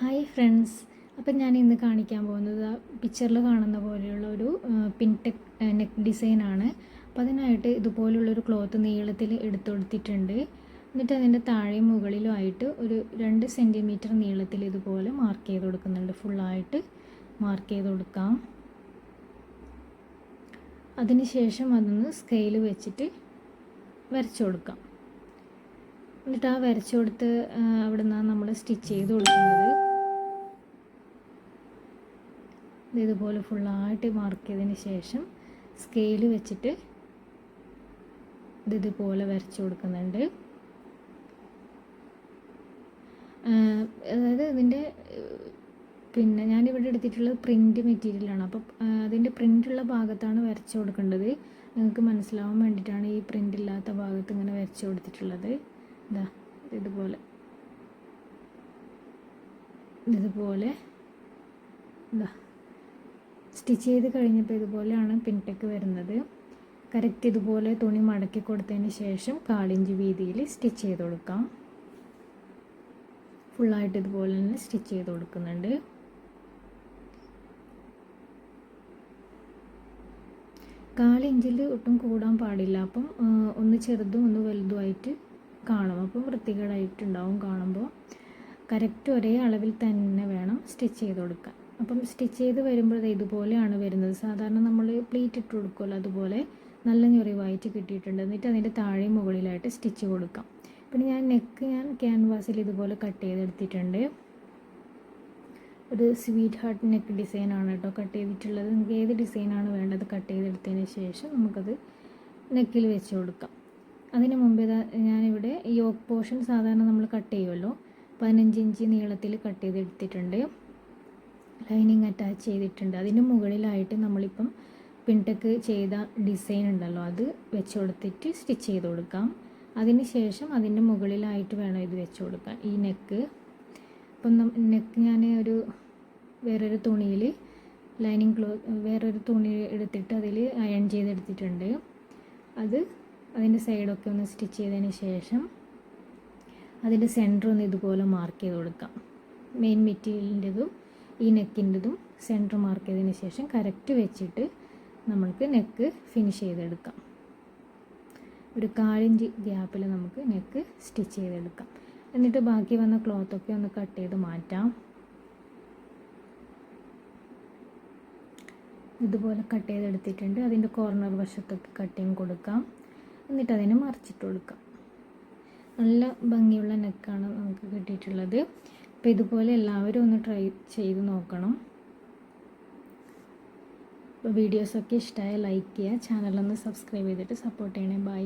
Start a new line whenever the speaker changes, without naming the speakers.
Hi friends. അപ്പം ഞാൻ ഇന്ന് കാണിക്കാൻ പോകുന്നത് പിക്ചറിൽ കാണുന്ന പോലെയുള്ള ഒരു പിൻടെക് നെക്ക് ഡിസൈനാണ് അപ്പോൾ അതിനായിട്ട് ഇതുപോലുള്ളൊരു ക്ലോത്ത് നീളത്തിൽ എടുത്തു കൊടുത്തിട്ടുണ്ട്. എന്നിട്ട് അതിന്റെ താഴെ മുകളിലും ആയിട്ട് ഒരു രണ്ട് സെന്റിമീറ്റർ നീളത്തിൽ ഇതുപോലെ മാർക്ക് ചെയ്ത് കൊടുക്കുന്നുണ്ട്. ഫുള്ളായിട്ട് മാർക്ക് ചെയ്ത് കൊടുക്കാം. അതിനുശേഷം അതൊന്ന് സ്കെയിൽ വെച്ചിട്ട് വരച്ചു കൊടുക്കാം. എന്നിട്ട് ആ വരച്ചു കൊടുത്ത് അവിടെ നിന്നാണ് നമ്മൾ സ്റ്റിച്ച് ചെയ്ത് കൊടുക്കുന്നത് ഇതുപോലെ ഫുള്ളായിട്ട് മാർക്ക് ചെയ്തതിന് ശേഷം സ്കെയിൽ വെച്ചിട്ട് ഇത് ഇതുപോലെ വരച്ചു കൊടുക്കുന്നുണ്ട്. അതായത് ഇതിന്റെ പിന്നെ ഞാനിവിടെ എടുത്തിട്ടുള്ളത് പ്രിന്റ് മെറ്റീരിയലാണ് അപ്പോൾ അതിന്റെ പ്രിന്റുള്ള ഭാഗത്താണ് വരച്ചു കൊടുക്കേണ്ടത്. നിങ്ങൾക്ക് മനസ്സിലാവാൻ വേണ്ടിയിട്ടാണ് ഈ പ്രിന്റ് ഇല്ലാത്ത ഭാഗത്ത് ഇങ്ങനെ വരച്ചു കൊടുത്തിട്ടുള്ളത്. ഇതാ ഇതുപോലെ. ഇതുപോലെ. ഇതാ സ്റ്റിച്ച് ചെയ്ത് കഴിഞ്ഞപ്പോൾ ഇതുപോലെയാണ് പിൻടെക്ക് വരുന്നത്. കറക്റ്റ് ഇതുപോലെ തുണി മടക്കി കൊടുത്തതിന് ശേഷം കാലിഞ്ച് വീതിയിൽ സ്റ്റിച്ച് ചെയ്ത് കൊടുക്കാം. ഫുള്ളായിട്ട് ഇതുപോലെ തന്നെ സ്റ്റിച്ച് ചെയ്ത് കൊടുക്കുന്നുണ്ട്. കാലിഞ്ചിൽ ഒട്ടും കൂടാൻ പാടില്ല. അപ്പം ഒന്ന് ചെറുതും ഒന്ന് വലുതുമായിട്ട് കാണും. അപ്പം വൃത്തികേടായിട്ടുണ്ടാവും കാണുമ്പോൾ കറക്റ്റ് ഒരേ അളവിൽ തന്നെ വേണം സ്റ്റിച്ച് ചെയ്ത് കൊടുക്കാൻ. അപ്പം സ്റ്റിച്ച് ചെയ്ത് വരുമ്പോൾ ഇതുപോലെയാണ് വരുന്നത്. സാധാരണ നമ്മൾ പ്ലീറ്റ് ഇട്ട് കൊടുക്കുമല്ലോ അതുപോലെ നല്ല ഞൊറിവായിട്ട് കിട്ടിയിട്ടുണ്ട്. എന്നിട്ട് അതിന്റെ താഴെ മുകളിലായിട്ട് സ്റ്റിച്ച് കൊടുക്കാം. പിന്നെ ഞാൻ നെക്ക് ഞാൻ ക്യാൻവാസിൽ ഇതുപോലെ കട്ട് ചെയ്തെടുത്തിട്ടുണ്ട്. ഒരു സ്വീറ്റ് ഹാർട്ട് നെക്ക് ഡിസൈനാണ് കേട്ടോ കട്ട് ചെയ്തിട്ടുള്ളത്. നമുക്ക് ഏത് ഡിസൈനാണ് വേണ്ടത് കട്ട് ചെയ്തെടുത്തതിന് ശേഷം നമുക്കത് നെക്കിൽ വെച്ച് കൊടുക്കാം. അതിന് മുമ്പ് ഞാനിവിടെ യോക്ക് പോർഷൻ സാധാരണ നമ്മൾ കട്ട് ചെയ്യുമല്ലോ. പതിനഞ്ച് ഇഞ്ച് നീളത്തിൽ കട്ട് ചെയ്തെടുത്തിട്ടുണ്ട്. ലൈനിങ് അറ്റാച്ച് ചെയ്തിട്ടുണ്ട്. അതിന് മുകളിലായിട്ട് നമ്മളിപ്പം പിൻടെക്ക് ചെയ്ത ഡിസൈൻ ഉണ്ടല്ലോ അത് വെച്ച് കൊടുത്തിട്ട് സ്റ്റിച്ച് ചെയ്ത് കൊടുക്കാം. അതിന് ശേഷം അതിന്റെ മുകളിലായിട്ട് വേണം ഇത് വെച്ച് കൊടുക്കാൻ. ഈ നെക്ക്. അപ്പം നെക്ക് ഞാൻ ഒരു വേറൊരു തുണിയിൽ ലൈനിങ് ക്ലോത്ത് വേറൊരു തുണി എടുത്തിട്ട് അതിൽ അയൺ ചെയ്തെടുത്തിട്ടുണ്ട്. അത് അതിന്റെ സൈഡൊക്കെ ഒന്ന് സ്റ്റിച്ച് ചെയ്തതിന് ശേഷം അതിന്റെ സെന്റർ ഒന്ന് ഇതുപോലെ മാർക്ക് ചെയ്ത് കൊടുക്കാം. മെയിൻ മെറ്റീരിയലിന്റെതും ഈ നെക്കിന്റെതും സെന്റർ മാർക്ക് ചെയ്തതിന് ശേഷം കറക്റ്റ് വെച്ചിട്ട് നമ്മൾക്ക് നെക്ക് ഫിനിഷ് ചെയ്തെടുക്കാം. ഒരു കാലിഞ്ച് ഗ്യാപ്പിൽ നമുക്ക് നെക്ക് സ്റ്റിച്ച് ചെയ്തെടുക്കാം. എന്നിട്ട് ബാക്കി വന്ന ക്ലോത്തൊക്കെ ഒന്ന് കട്ട് ചെയ്ത് മാറ്റാം. ഇതുപോലെ കട്ട് ചെയ്തെടുത്തിട്ടുണ്ട്. അതിന്റെ കോർണർ വശത്തൊക്കെ കട്ടിങ് കൊടുക്കാം. എന്നിട്ട് അതിനെ മറിച്ചിട്ട് കൊടുക്കാം. നല്ല ഭംഗിയുള്ള നെക്കാണ് നമുക്ക് കിട്ടിയിട്ടുള്ളത്. അപ്പോൾ ഇതുപോലെ എല്ലാവരും ഒന്ന് ട്രൈ ചെയ്ത് നോക്കണം. വീഡിയോസൊക്കെ ഇഷ്ടമായ ലൈക്ക് ചെയ്യുക. ചാനലൊന്ന് സബ്സ്ക്രൈബ് ചെയ്തിട്ട് സപ്പോർട്ട് ചെയ്യണേ. ബൈ.